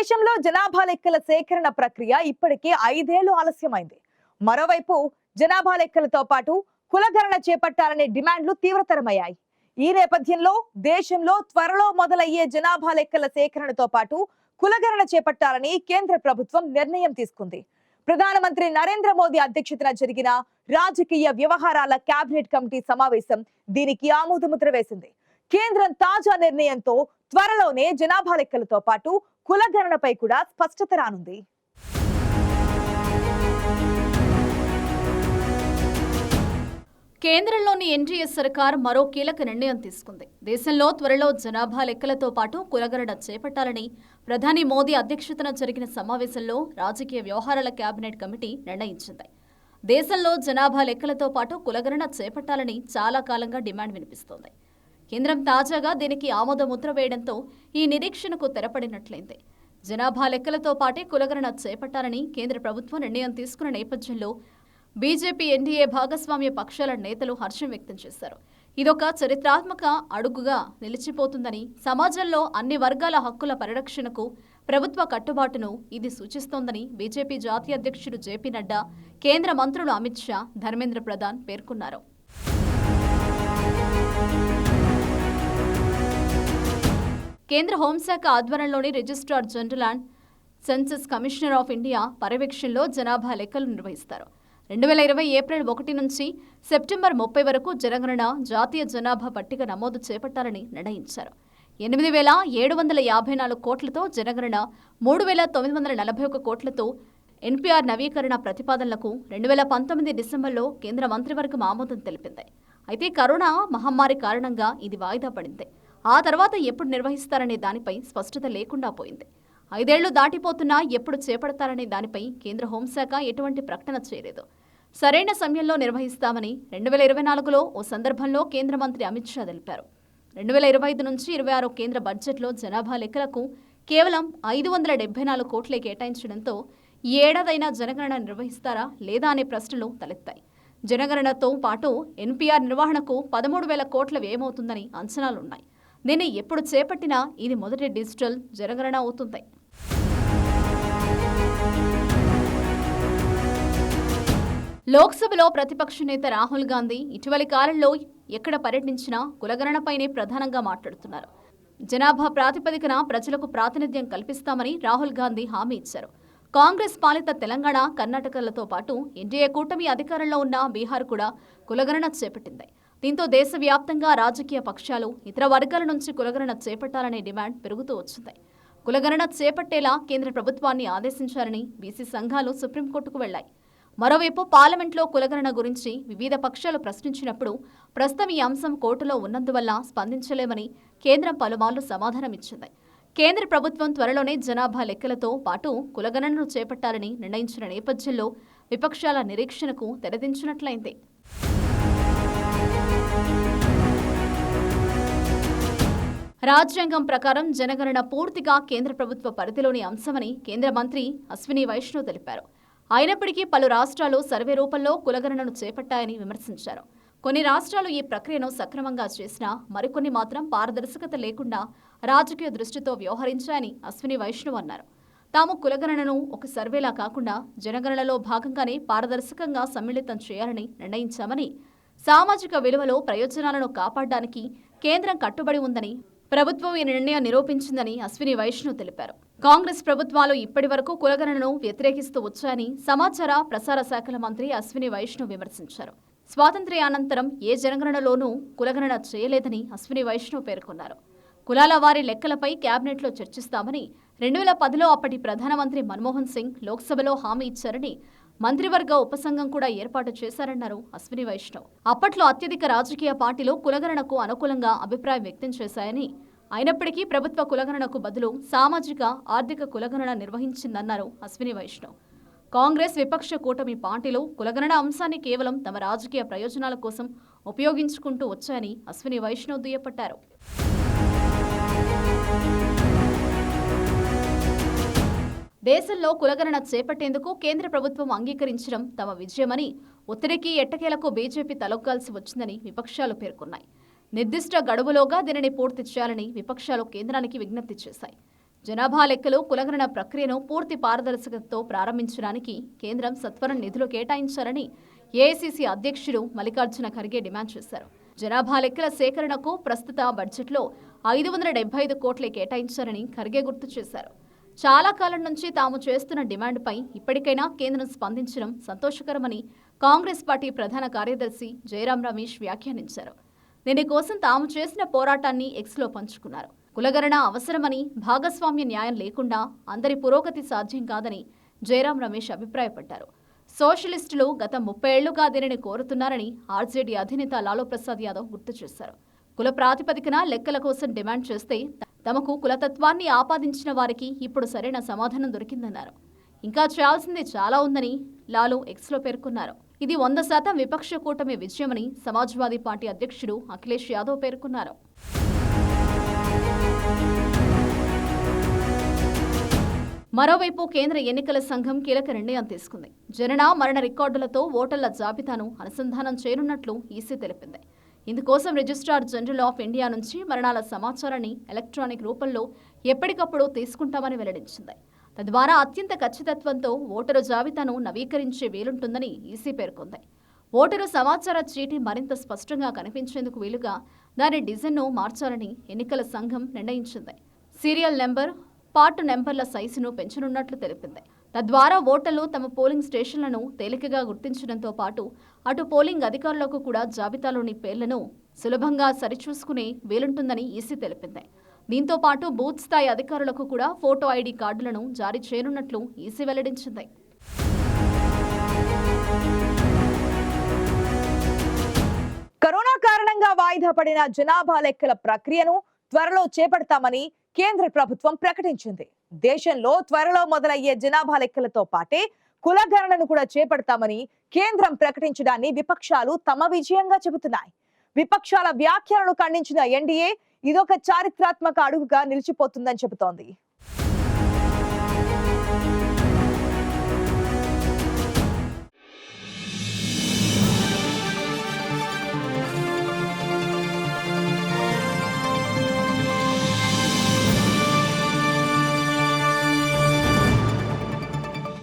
దేశంలో జనాభా లెక్కల సేకరణ ప్రక్రియ ఇప్పటికే ఐదేళ్ళు ఆలస్యమైంది. మరోవైపు జనాభా లెక్కలతో పాటు కులగణన చేపట్టాలనే డిమాండ్లు తీవ్రతరమయ్యాయి. ఈ నేపథ్యంలో దేశంలో త్వరలో మొదలయ్యే జనాభా లెక్కల సేకరణతో పాటు కులగణన చేపట్టాలని కేంద్ర ప్రభుత్వం నిర్ణయం తీసుకుంది. ప్రధానమంత్రి నరేంద్ర మోదీ అధ్యక్షతన జరిగిన రాజకీయ వ్యవహారాల కేబినెట్ కమిటీ సమావేశం దీనికి ఆమోదముద్ర వేసింది. కేంద్రం తాజా నిర్ణయంతో త్వరలోనే జనాభా లెక్కలతో పాటు కులగణనపై కూడా స్పష్టత రానుంది. కేంద్రంలోని ఎన్డీఏ సర్కార్ మరో కీలక నిర్ణయం తీసుకుంది. దేశంలో త్వరలో జనాభా లెక్కలతో పాటు కులగణన చేపట్టాలని ప్రధాని మోదీ అధ్యక్షతన జరిగిన సమావేశంలో రాజకీయ వ్యవహారాల కేబినెట్ కమిటీ నిర్ణయించింది. దేశంలో జనాభా లెక్కలతో పాటు కులగణన చేపట్టాలని చాలా కాలంగా డిమాండ్ వినిపిస్తోంది. కేంద్రం తాజాగా దీనికి ఆమోద ముద్ర వేయడంతో ఈ నిరీక్షణకు తెరపడినట్లయింది. జనాభా లెక్కలతో పాటే కులగణన చేపట్టాలని కేంద్ర ప్రభుత్వం నిర్ణయం తీసుకున్న నేపథ్యంలో బీజేపీ ఎన్డీఏ భాగస్వామ్య పక్షాల నేతలు హర్షం వ్యక్తం చేశారు. ఇదొక చరిత్రాత్మక అడుగుగా నిలిచిపోతుందని సమాజంలో అన్ని వర్గాల హక్కుల పరిరక్షణకు ప్రభుత్వ కట్టుబాటును ఇది సూచిస్తోందని బీజేపీ జాతీయ అధ్యక్షుడు జేపీ నడ్డా కేంద్ర మంత్రులు అమిత్ షా ధర్మేంద్ర ప్రధాన్ పేర్కొన్నారు. కేంద్ర హోంశాఖ ఆధ్వర్యంలోని registrar general and census commissioner of India పర్యవేక్షణలో జనాభా లెక్కలు నిర్వహిస్తారు. రెండు వేల ఇరవై ఏప్రిల్ ఒకటి నుంచి సెప్టెంబర్ ముప్పై వరకు జనగణన జాతీయ జనాభా పట్టిక నమోదు చేపట్టాలని నిర్ణయించారు. ఎనిమిది వేల ఏడు వందల యాభై నాలుగు కోట్లతో జనగణన మూడు వేల తొమ్మిది వందల నలభై ఒక కోట్లతో ఎన్పీఆర్ నవీకరణ ప్రతిపాదనలకు రెండు వేల పంతొమ్మిది డిసెంబర్లో కేంద్ర మంత్రివర్గం ఆమోదం తెలిపింది. అయితే కరోనా మహమ్మారి కారణంగా ఇది వాయిదా పడింది. ఆ తర్వాత ఎప్పుడు నిర్వహిస్తారనే దానిపై స్పష్టత లేకుండా పోయింది. ఐదేళ్ళు దాటిపోతున్నా ఎప్పుడు చేపడతారనే దానిపై కేంద్ర హోంశాఖ ఎటువంటి ప్రకటన చేయలేదు. సరైన సమయంలో నిర్వహిస్తామని రెండు వేల ఇరవై నాలుగులో ఓ సందర్భంలో కేంద్ర మంత్రి అమిత్ షా తెలిపారు. రెండు వేల ఇరవై ఐదు నుంచి ఇరవై ఆరు కేంద్ర బడ్జెట్లో జనాభా లెక్కలకు కేవలం ఐదు వందల డెబ్బై నాలుగు కోట్లే కేటాయించడంతో ఈ ఏడాదైనా జనగణన నిర్వహిస్తారా లేదా అనే ప్రశ్నలు తలెత్తాయి. జనగణనతో పాటు ఎన్పీఆర్ నిర్వహణకు పదమూడు వేల కోట్ల వ్యయమవుతుందని అంచనాలున్నాయి. దీన్ని ఎప్పుడు చేపట్టినా ఇది మొదటి డిజిటల్ జనగణన అవుతుంది లోక్సభలో ప్రతిపక్ష నేత రాహుల్ గాంధీ ఇటీవలి కాలంలో ఎక్కడ పర్యటించినా కులగణనపైనే ప్రధానంగా మాట్లాడుతున్నారు. జనాభా ప్రాతిపదికన ప్రజలకు ప్రాతినిధ్యం కల్పిస్తామని రాహుల్ గాంధీ హామీ ఇచ్చారు. కాంగ్రెస్ పాలిత తెలంగాణ కర్ణాటకలతో పాటు ఎన్డీఏ కూటమి అధికారంలో ఉన్న బీహార్ కూడా కులగణన చేపట్టింది. దీంతో దేశవ్యాప్తంగా రాజకీయ పక్షాలు ఇతర వర్గాల నుంచి కులగణన చేపట్టాలనే డిమాండ్ పెరుగుతూ వచ్చింది. కులగణన చేపట్టేలా కేంద్ర ప్రభుత్వాన్ని ఆదేశించాలని బీసీ సంఘాలు సుప్రీంకోర్టుకు వెళ్ళాయి మరోవైపు పార్లమెంట్లో కులగణన గురించి వివిధ పక్షాలు ప్రశ్నించినప్పుడు ప్రస్తుతం ఈ అంశం కోర్టులో ఉన్నందువల్ల స్పందించలేమని కేంద్రం పలుమార్లు సమాధానమిచ్చింది. కేంద్ర ప్రభుత్వం త్వరలోనే జనాభా లెక్కలతో పాటు కులగణనను చేపట్టాలని నిర్ణయించిన నేపథ్యంలో విపక్షాల నిరీక్షణకు తెరదించినట్లయింది. రాజ్యాంగం ప్రకారం జనగణన పూర్తిగా కేంద్ర ప్రభుత్వ పరిధిలోని అంశమని కేంద్ర మంత్రి అశ్విని వైష్ణవ్ తెలిపారు. అయినప్పటికీ పలు రాష్ట్రాలు సర్వే రూపంలో కులగణనను చేపట్టాయని విమర్శించారు. కొన్ని రాష్ట్రాలు ఈ ప్రక్రియను సక్రమంగా చేసినా మరికొన్ని మాత్రం పారదర్శకత లేకుండా రాజకీయ దృష్టితో వ్యవహరించాయని అశ్విని వైష్ణవ్ అన్నారు. తాము కులగణనను ఒక సర్వేలా కాకుండా జనగణనలో భాగంగానే పారదర్శకంగా సమ్మిళితం చేయాలని నిర్ణయించామని సామాజిక విలువలో ప్రయోజనాలను కాపాడడానికి కేంద్రం కట్టుబడి ఉందని ప్రభుత్వం ఈ నిర్ణయం నిరూపించిందని అశ్విని వైష్ణవ్ తెలిపారు. కాంగ్రెస్ ప్రభుత్వాలు ఇప్పటి వరకు కులగణనను వ్యతిరేకిస్తూ వచ్చాయని సమాచార ప్రసార శాఖల మంత్రి అశ్విని వైష్ణవ్ విమర్శించారు. స్వాతంత్ర్యానంతరం ఏ జనగణనలోనూ కులగణన చేయలేదని అశ్విని వైష్ణవ్ పేర్కొన్నారు. కులాల వారి లెక్కలపై కేబినెట్లో చర్చిస్తామని రెండు వేల పదిలో అప్పటి ప్రధానమంత్రి మన్మోహన్ సింగ్ లోక్సభలో హామీ ఇచ్చారని మంత్రివర్గ ఉపసంఘం కూడా ఏర్పాటు చేశారన్నారు అశ్విని వైష్ణవ్. అప్పట్లో అత్యధిక రాజకీయ పార్టీలు కులగణనకు అనుకూలంగా అభిప్రాయం వ్యక్తం చేశాయని అయినప్పటికీ ప్రభుత్వ కులగణనకు బదులు సామాజిక ఆర్థిక కులగణన నిర్వహించిందన్నారు అశ్విని వైష్ణవ్. కాంగ్రెస్ విపక్ష కూటమి పార్టీలు కులగణన అంశాన్ని కేవలం తమ రాజకీయ ప్రయోజనాల కోసం ఉపయోగించుకుంటూ వచ్చాయని అశ్విని వైష్ణవ్ దుయ్యపట్టారు దేశంలో కులగణన చేపట్టేందుకు కేంద్ర ప్రభుత్వం అంగీకరించడం తమ విజయమని ఒత్తిడికి ఎట్టకేలకు బీజేపీ తలొగ్గాల్సి వచ్చిందని విపక్షాలు పేర్కొన్నాయి. నిర్దిష్ట గడువులోగా దీనిని పూర్తి చేయాలని విపక్షాలు కేంద్రానికి విజ్ఞప్తి చేశాయి. జనాభా లెక్కలు కులగణన ప్రక్రియను పూర్తి పారదర్శకతతో ప్రారంభించడానికి కేంద్రం సత్వరం నిధులు కేటాయించాలని ఏఐసీసీ అధ్యక్షుడు మల్లికార్జున ఖర్గే డిమాండ్ చేశారు. జనాభా లెక్కల సేకరణకు ప్రస్తుత బడ్జెట్లో ఐదు వందల డెబ్బై ఐదు కోట్లే కేటాయించారని ఖర్గే గుర్తు చేశారు. చాలా కాలం నుంచి తాము చేస్తున్న డిమాండ్పై ఇప్పటికైనా కేంద్రం స్పందించడం సంతోషకరమని కాంగ్రెస్ పార్టీ ప్రధాన కార్యదర్శి జయరాం రమేష్ వ్యాఖ్యానించారు. దీనికోసం తాము చేసిన పోరాటాన్ని ఎక్స్లో పంచుకున్నారు. కులగణన అవసరమని భాగస్వామ్య న్యాయం లేకుండా అందరి పురోగతి సాధ్యం కాదని జయరాం రమేష్ అభిప్రాయపడ్డారు. సోషలిస్టులు గత ముప్పై ఏళ్ళుగా దీనిని కోరుతున్నారని ఆర్జేడీ అధినేత లాలూ ప్రసాద్ యాదవ్ గుర్తు చేశారు. కుల ప్రాతిపదికన లెక్కల కోసం డిమాండ్ చేస్తే తమకు కులతత్వాన్ని ఆపాదించిన వారికి ఇప్పుడు సరైన సమాధానం దొరికిందన్నారు. ఇంకా చేయాల్సింది చాలా ఉందని లాలు ఎక్స్లో పేర్కొన్నారు. ఇది వంద శాతం విపక్ష కూటమి విజయమని సమాజ్వాదీ పార్టీ అధ్యక్షుడు అఖిలేష్ యాదవ్ పేర్కొన్నారు. మరోవైపు కేంద్ర ఎన్నికల సంఘం కీలక నిర్ణయం తీసుకుంది. జనన మరణ రికార్డులతో ఓటర్ల జాబితాను అనుసంధానం చేయనున్నట్లు ఈసీ తెలిపింది. ఇందుకోసం రిజిస్ట్రార్ జనరల్ ఆఫ్ ఇండియా నుంచి మరణాల సమాచారాన్ని ఎలక్ట్రానిక్ రూపంలో ఎప్పటికప్పుడు తీసుకుంటామని వెల్లడించింది. తద్వారా అత్యంత ఖచ్చితత్వంతో ఓటరు జాబితాను నవీకరించే వీలుంటుందని ఈసీ పేర్కొంది. ఓటరు సమాచార చీటి మరింత స్పష్టంగా కనిపించేందుకు వీలుగా దాని డిజైన్ను మార్చాలని ఎన్నికల సంఘం నిర్ణయించింది. సీరియల్ నెంబర్ పార్ట్ నెంబర్ల సైజును పెంచనున్నట్లు తెలిపింది. తద్వారా ఓటర్లు తమ పోలింగ్ స్టేషన్లను తేలికగా గుర్తించడంతో పాటు అటు పోలింగ్ అధికారులకు కూడా జాబితాలోని పేర్లను సులభంగా సరిచూసుకునే వీలుంటుందని ఈసీ తెలిపింది. దీంతో పాటు బూత్ స్థాయి అధికారులకు కూడా ఫోటో ఐడి కార్డులను జారీ చేయనున్నట్లు ఈసీ వెల్లడించింది. కరోనా కారణంగా వాయిదా పడిన జనాభా లెక్కల ప్రక్రియను త్వరలో చేపడతామని కేంద్ర ప్రభుత్వం ప్రకటించింది. దేశంలో త్వరలో మొదలయ్యే జనాభా లెక్కలతో పాటే కులగణనను కూడా చేపడతామని కేంద్రం ప్రకటించడాన్ని విపక్షాలు తమ విజయంగా చెబుతున్నాయి. విపక్షాల వ్యాఖ్యలను ఖండించిన ఎన్డీఏ ఇదొక చారిత్రాత్మక అడుగుగా నిలిచిపోతుందని చెబుతోంది.